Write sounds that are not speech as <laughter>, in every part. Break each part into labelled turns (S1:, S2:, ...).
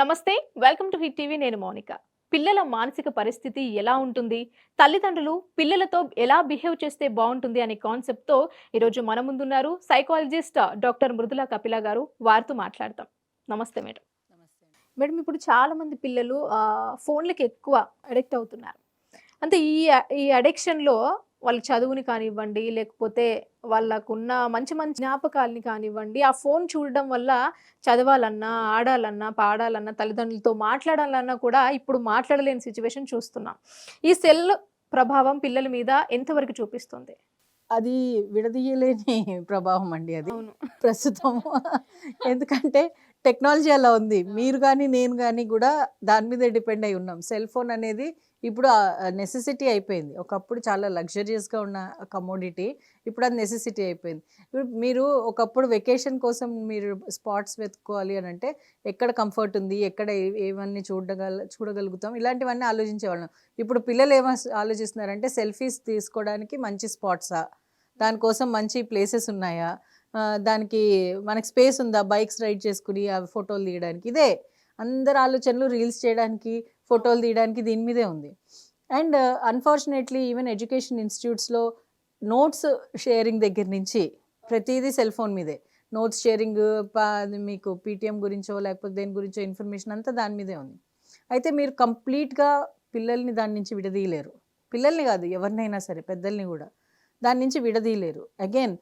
S1: నమస్తే welcome to hit TV. నేను మౌనిక. పిల్లల మానసిక పరిస్థితి ఎలా ఉంటుంది? తల్లిదండ్రులు పిల్లలతో ఎలా బిహేవ్ చేస్తే బాగుంటుంది అనే కాన్సెప్ట్తో ఈరోజు మన ముందున్నారు సైకాలజిస్ట్ డాక్టర్ మృదుల కపిల గారు. వారితో మాట్లాడతాం. నమస్తే మేడం. మేడం ఇప్పుడు చాలా మంది పిల్లలు ఫోన్లకి ఎక్కువ అడిక్ట్ అవుతున్నారు. అంటే ఈ ఈ అడిక్షన్లో వాళ్ళ చదువుని కానివ్వండి లేకపోతే వాళ్ళకున్న మంచి మంచి జ్ఞాపకాలని కానివ్వండి ఆ ఫోన్ చూడడం వల్ల చదవాలన్నా ఆడాలన్నా పాడాలన్నా తల్లిదండ్రులతో మాట్లాడాలన్నా కూడా ఇప్పుడు మాట్లాడలేని సిచ్యువేషన్ చూస్తున్నాం. ఈ సెల్ ప్రభావం పిల్లల మీద ఎంతవరకు చూపిస్తుంది?
S2: అది విడదీయలేని <laughs> ప్రభావం అండి అది ప్రస్తుతం <laughs> ఎందుకంటే టెక్నాలజీ అలా ఉంది. మీరు కానీ నేను కానీ కూడా దాని మీదే డిపెండ్ అయి ఉన్నాం. సెల్ ఫోన్ అనేది ఇప్పుడు నెసెసిటీ అయిపోయింది. ఒకప్పుడు చాలా లగ్జరియస్గా ఉన్న కమోడిటీ ఇప్పుడు అది నెసెసిటీ అయిపోయింది. ఇప్పుడు మీరు ఒకప్పుడు వెకేషన్ కోసం మీరు స్పాట్స్ వెతుక్కోవాలి అని అంటే ఎక్కడ కంఫర్ట్ ఉంది ఎక్కడ ఏ- ఏవన్నీ చూడగల చూడగలుగుతాం ఇలాంటివన్నీ ఆలోచించేవాళ్ళం. ఇప్పుడు పిల్లలు ఏమ ఆలోచిస్తున్నారంటే సెల్ఫీస్ తీసుకోవడానికి మంచి స్పాట్సా దానికోసం మంచి ప్లేసెస్ ఉన్నాయా? దానికి మనకి స్పేస్ ఉందా? బైక్స్ రైడ్ చేసుకుని అవి ఫోటోలు తీయడానికి. ఇదే అందరు ఆలోచనలు రీల్స్ చేయడానికి ఫోటోలు తీయడానికి దీని మీదే ఉంది. అండ్ అన్ఫార్చునేట్లీ ఈవెన్ ఎడ్యుకేషన్ ఇన్స్టిట్యూట్స్లో నోట్స్ షేరింగ్ దగ్గర నుంచి ప్రతిదీ సెల్ ఫోన్ మీదే. నోట్స్ షేరింగ్ మీకు పీటీఎం గురించో లేకపోతే దేని గురించో ఇన్ఫర్మేషన్ అంతా దాని మీదే ఉంది. అయితే మీరు కంప్లీట్గా పిల్లల్ని దాని నుంచి విడదీయలేరు. పిల్లల్ని కాదు ఎవరినైనా సరే పెద్దల్ని కూడా. దాని నుంచి విడదీయలేరు. అగైన్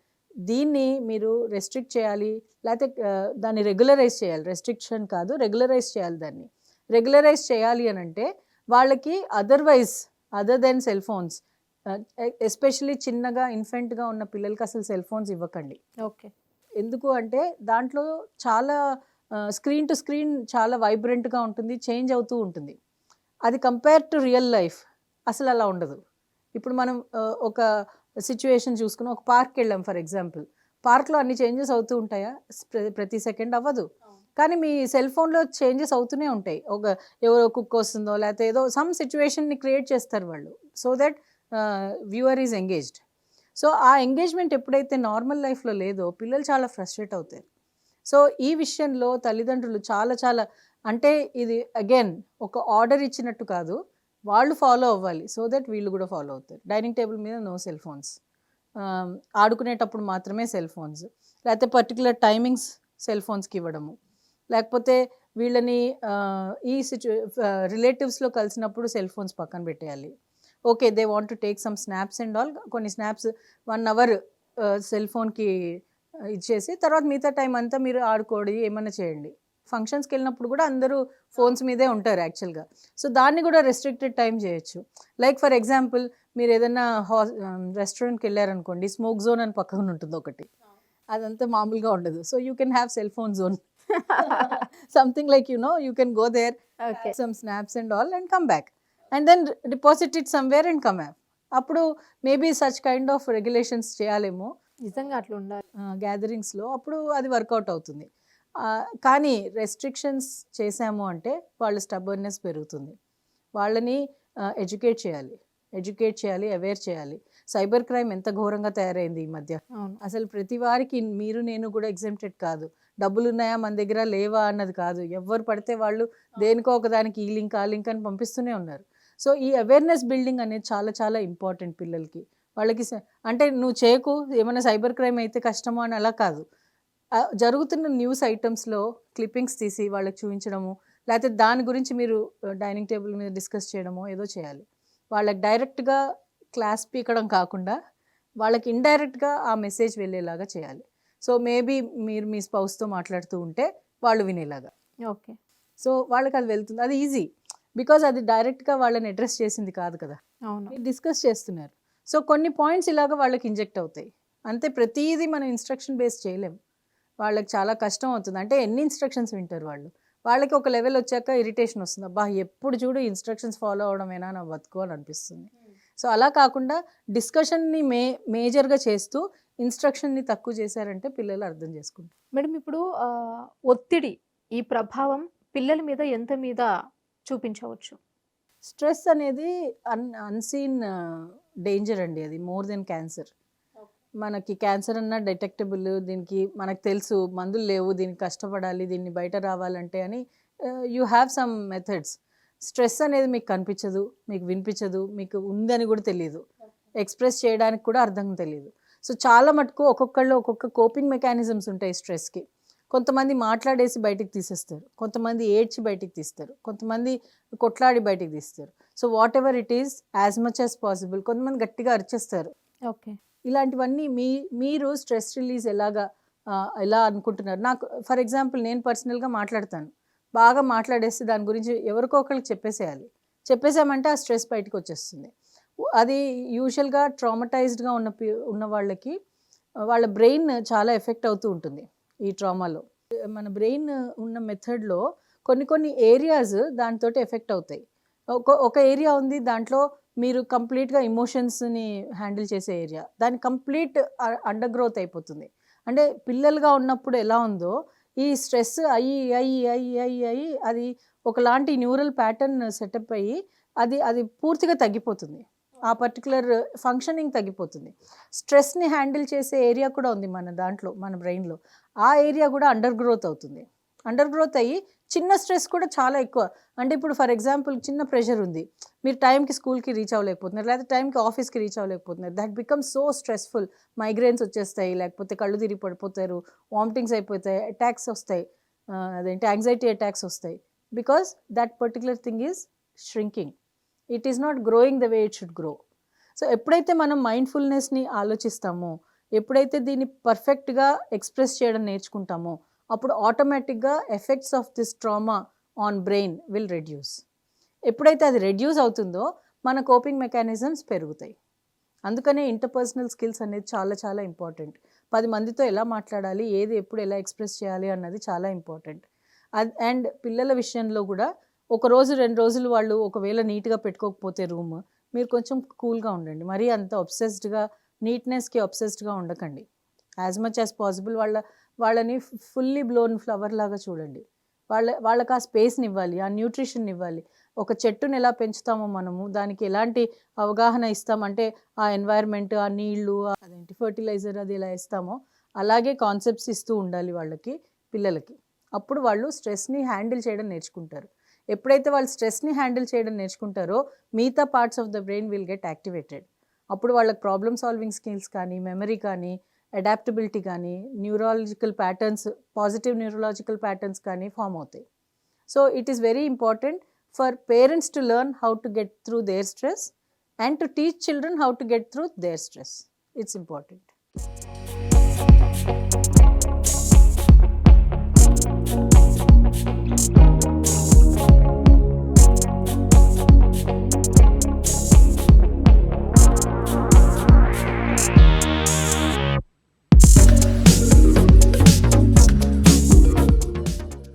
S2: దీన్ని మీరు రెస్ట్రిక్ట్ చేయాలి లేకపోతే దాన్ని రెగ్యులరైజ్ చేయాలి. రెస్ట్రిక్షన్ కాదు రెగ్యులరైజ్ చేయాలి దాన్ని. రెగ్యులరైజ్ చేయాలి అని అంటే వాళ్ళకి otherwise other then cell phones especially చిన్నగా ఇన్ఫెంట్గా ఉన్న పిల్లలకి అసలు సెల్ ఫోన్స్ ఇవ్వకండి.
S1: ఓకే.
S2: ఎందుకు అంటే దాంట్లో చాలా స్క్రీన్ టు స్క్రీన్ చాలా వైబ్రెంట్గా ఉంటుంది చేంజ్ అవుతూ ఉంటుంది. అది కంపేర్ టు రియల్ లైఫ్ అసలు అలా ఉండదు. ఇప్పుడు మనం ఒక సిచ్యువేషన్ చూసుకుని ఒక పార్క్కి వెళ్ళాం ఫర్ ఎగ్జాంపుల్ పార్క్లో అన్ని చేంజెస్ అవుతూ ఉంటాయా? ప్ర- ప్రతి సెకండ్ అవ్వదు. కానీ మీ సెల్ ఫోన్లో చేంజెస్ అవుతూనే ఉంటాయి. ఒక ఎవరో కుక్ వస్తుందో లేకపోతే ఏదో సమ్ సిచ్యువేషన్ని క్రియేట్ చేస్తారు వాళ్ళు. So that viewer is engaged so ఆ ఎంగేజ్మెంట్ ఎప్పుడైతే నార్మల్ లైఫ్లో లేదో పిల్లలు చాలా ఫ్రస్ట్రేట్ అవుతారు. సో ఈ విషయంలో తల్లిదండ్రులు చాలా చాలా అంటే ఇది అగైన్ ఒక ఆర్డర్ ఇచ్చినట్టు కాదు. వాళ్ళు ఫాలో అవ్వాలి. సో దట్ వీళ్ళు కూడా ఫాలో అవుతారు. డైనింగ్ టేబుల్ మీద నో సెల్ ఫోన్స్ ఆడుకునేటప్పుడు మాత్రమే సెల్ ఫోన్స్ లేకపోతే పర్టికులర్ టైమింగ్స్ సెల్ ఫోన్స్కి ఇవ్వడము. లేకపోతే వీళ్ళని ఈ సిచ్యు రిలేటివ్స్లో కలిసినప్పుడు సెల్ ఫోన్స్ పక్కన పెట్టేయాలి. Okay they want to take some snaps and all కొన్ని స్నాప్స్ వన్ అవర్ సెల్ ఫోన్కి ఇచ్చేసి తర్వాత మిగతా టైం అంతా మీరు ఆడుకోడి ఏమైనా చేయండి. ఫంక్షన్స్కి వెళ్ళినప్పుడు కూడా అందరూ ఫోన్స్ మీదే ఉంటారు యాక్చువల్గా. సో దాన్ని కూడా రెస్ట్రిక్టెడ్ టైం చేయొచ్చు. లైక్ ఫర్ ఎగ్జాంపుల్ మీరు ఏదైనా హా రెస్టారెంట్కి వెళ్ళారనుకోండి స్మోక్ జోన్ అని పక్కన ఉంటుంది ఒకటి. అదంతా మామూలుగా ఉండదు. So you can have cell phone zone something like you know you can go there some snaps and all and come back and then deposit it somewhere and come have అప్పుడు maybe such kind of regulations చేయాలేమో.
S1: నిజంగా అట్లా ఉండాలి.
S2: గ్యాదరింగ్స్లో అప్పుడు అది work out అవుతుంది. కానీ restrictions చేసాము అంటే వాళ్ళ స్టబర్నెస్ పెరుగుతుంది. వాళ్ళని ఎడ్యుకేట్ చేయాలి. ఎడ్యుకేట్ చేయాలి అవేర్ చేయాలి. సైబర్ క్రైమ్ ఎంత ఘోరంగా తయారైంది ఈ మధ్య. అసలు ప్రతి వారికి మీరు నేను కూడా ఎగ్జామ్టెడ్ కాదు. డబ్బులు ఉన్నాయా మన దగ్గర లేవా అన్నది కాదు. ఎవరు పడితే వాళ్ళు దేనికో ఒకదానికి ఈ లింక్ ఆ లింక్ అని పంపిస్తూనే ఉన్నారు. సో ఈ అవేర్నెస్ బిల్డింగ్ అనేది చాలా చాలా ఇంపార్టెంట్ పిల్లలకి. వాళ్ళకి అంటే నువ్వు చేయకు ఏమైనా సైబర్ క్రైమ్ అయితే కష్టమో అని అలా కాదు. జరుగుతున్న న్యూస్ ఐటమ్స్లో క్లిప్పింగ్స్ తీసి వాళ్ళకి చూపించడము లేకపోతే దాని గురించి మీరు డైనింగ్ టేబుల్ మీద డిస్కస్ చేయడమో ఏదో చేయాలి. వాళ్ళకి డైరెక్ట్గా క్లాస్ పీకడం కాకుండా వాళ్ళకి ఇండైరెక్ట్గా ఆ మెసేజ్ వెళ్ళేలాగా చేయాలి. సో మేబీ మీరు మీ స్పౌస్తో మాట్లాడుతూ ఉంటే వాళ్ళు వినేలాగా.
S1: ఓకే.
S2: సో వాళ్ళకి అది వెళ్తుంది. అది ఈజీ. బికాజ్ అది డైరెక్ట్గా వాళ్ళని అడ్రస్ చేసింది కాదు కదా.
S1: అవును.
S2: మీరు డిస్కస్ చేస్తున్నారు. సో కొన్ని పాయింట్స్ ఇలాగ వాళ్ళకి ఇంజెక్ట్ అవుతాయి. అంతే ప్రతిదీ మనం ఇన్స్ట్రక్షన్ బేస్ చేయలేం. వాళ్ళకి చాలా కష్టం అవుతుంది. అంటే ఎన్ని ఇన్స్ట్రక్షన్స్ వింటారు వాళ్ళు? వాళ్ళకి ఒక లెవెల్ వచ్చాక ఇరిటేషన్ వస్తుంది. అబ్బా ఎప్పుడు చూడు ఇన్స్ట్రక్షన్స్ ఫాలో అవడమేనా? నా బతుకు అని అనిపిస్తుంది. సో అలా కాకుండా డిస్కషన్ని మే మేజర్గా చేస్తూ ఇన్స్ట్రక్షన్ని తక్కువ చేశారంటే పిల్లలు అర్థం చేసుకుంటారు.
S1: మేడం ఇప్పుడు ఒత్తిడి ఈ ప్రభావం పిల్లల మీద ఎంత మీద చూపించవచ్చు?
S2: స్ట్రెస్ అనేది అన్ అన్సీన్ డేంజర్ అండి అది. మోర్ దెన్ క్యాన్సర్ మనకి క్యాన్సర్ అన్న డిటెక్టబుల్ దీనికి మనకు తెలుసు మందులు లేవు దీనికి కష్టపడాలి దీన్ని బయట రావాలంటే అని you have some methods stress అనేది మీకు కనిపించదు మీకు వినిపించదు మీకు ఉందని కూడా తెలియదు ఎక్స్ప్రెస్ చేయడానికి కూడా అర్థం తెలియదు సో చాలా మటుకు ఒక్కొక్కళ్ళు ఒక్కొక్క కోపింగ్ మెకానిజమ్స్ ఉంటాయి స్ట్రెస్కి కొంతమంది మాట్లాడేసి బయటికి తీసేస్తారు కొంతమంది ఏడ్చి బయటికి తీస్తారు కొంతమంది కొట్లాడి బయటికి తీస్తారు. So whatever it is as much as possible కొంతమంది గట్టిగా అరిచేస్తారు.
S1: ఓకే
S2: ఇలాంటివన్నీ మీ మీరు స్ట్రెస్ రిలీజ్ ఎలాగా ఎలా అనుకుంటున్నారు? నాకు ఫర్ ఎగ్జాంపుల్ నేను పర్సనల్గా మాట్లాడతాను. బాగా మాట్లాడేసి దాని గురించి ఎవరికో ఒకరికి చెప్పేసేయాలి. చెప్పేసామంటే ఆ స్ట్రెస్ బయటకు వచ్చేస్తుంది. అది యూజువల్గా ట్రామటైజ్డ్గా ఉన్న ఉన్న వాళ్ళకి వాళ్ళ బ్రెయిన్ చాలా ఎఫెక్ట్ అవుతూ ఉంటుంది ఈ ట్రామాలో. మన బ్రెయిన్ ఉన్న మెథడ్లో కొన్ని కొన్ని ఏరియాస్ దానితోటి ఎఫెక్ట్ అవుతాయి. ఒక ఒక ఏరియా ఉంది దాంట్లో మీరు కంప్లీట్గా ఎమోషన్స్ని హ్యాండిల్ చేసే ఏరియా. దాని కంప్లీట్ అండర్ గ్రోత్ అయిపోతుంది. అంటే పిల్లలుగా ఉన్నప్పుడు ఎలా ఉందో ఈ స్ట్రెస్ అయ్యి అయ్యి అయ్యి అయ్యి అయ్యి అది ఒకలాంటి న్యూరల్ ప్యాటర్న్ సెటప్ అయ్యి అది అది పూర్తిగా తగ్గిపోతుంది. ఆ పర్టికులర్ ఫంక్షనింగ్ తగ్గిపోతుంది. స్ట్రెస్ని హ్యాండిల్ చేసే ఏరియా కూడా ఉంది మన దాంట్లో మన బ్రెయిన్లో. ఆ ఏరియా కూడా అండర్ గ్రోత్ అవుతుంది. అండర్ గ్రోత్ అయ్యి చిన్న స్ట్రెస్ కూడా చాలా ఎక్కువ. అంటే ఇప్పుడు ఫర్ ఎగ్జాంపుల్ చిన్న ప్రెషర్ ఉంది. మీరు టైంకి స్కూల్కి రీచ్ అవ్వలేకపోతున్నారు లేకపోతే టైంకి ఆఫీస్కి reach అవ్వలేకపోతున్నారు. That become so stressful migraines వచ్చేస్తాయి లేకపోతే కళ్ళు తిరిగి పడిపోతారు వామిటింగ్స్ అయిపోతాయి అటాక్స్ వస్తాయి. అదేంటి యాంగ్జైటీ అటాక్స్ వస్తాయి. Because that particular thing is shrinking it is not growing the way it should grow so ఎప్పుడైతే మనం మైండ్ఫుల్నెస్ని ఆలోచిస్తామో ఎప్పుడైతే దీన్ని పర్ఫెక్ట్గా ఎక్స్ప్రెస్ చేయడం నేర్చుకుంటామో అప్పుడు ఆటోమేటిక్గా effects of this trauma on brain will reduce ఎప్పుడైతే అది రెడ్యూస్ అవుతుందో మన కోపింగ్ మెకానిజమ్స్ పెరుగుతాయి. అందుకనే ఇంటర్పర్సనల్ స్కిల్స్ అనేది చాలా చాలా ఇంపార్టెంట్ పది మందితో ఎలా మాట్లాడాలి ఏది ఎప్పుడు ఎలా ఎక్స్ప్రెస్ చేయాలి అన్నది చాలా ఇంపార్టెంట్ అది అండ్ పిల్లల విషయంలో కూడా ఒక రోజు రెండు రోజులు వాళ్ళు ఒకవేళ నీట్గా పెట్టుకోకపోతే రూమ్ మీరు కొంచెం కూల్గా ఉండండి. మరీ అంత అబ్సెస్డ్గా నీట్నెస్కి అబ్సెస్డ్గా ఉండకండి. యాజ్ మచ్ యాజ్ పాసిబుల్ వాళ్ళ వాళ్ళని ఫుల్లీ బ్లోన్ ఫ్లవర్ లాగా చూడండి. వాళ్ళ వాళ్ళకి ఆ స్పేస్ని ఇవ్వాలి ఆ న్యూట్రిషన్ ఇవ్వాలి. ఒక చెట్టుని ఎలా పెంచుతామో మనము దానికి ఎలాంటి అవగాహన ఇస్తామంటే ఆ ఎన్వైర్న్మెంట్ ఆ నీళ్ళు అదేంటి ఫర్టిలైజర్ అది ఎలా ఇస్తామో అలాగే కాన్సెప్ట్స్ ఇస్తూ ఉండాలి వాళ్ళకి పిల్లలకి. అప్పుడు వాళ్ళు స్ట్రెస్ని హ్యాండిల్ చేయడం నేర్చుకుంటారు. ఎప్పుడైతే వాళ్ళు స్ట్రెస్ని హ్యాండిల్ చేయడం నేర్చుకుంటారో మిగతా parts of the brain will get activated అప్పుడు వాళ్ళకి ప్రాబ్లమ్ సాల్వింగ్ స్కిల్స్ కానీ మెమరీ కానీ అడాప్టబిలిటీ కానీ neurological patterns positive neurological patterns కానీ ఫామ్ అవుతాయి so it is very important for parents to learn how to get through their stress and to teach children how to get through their stress. It's important.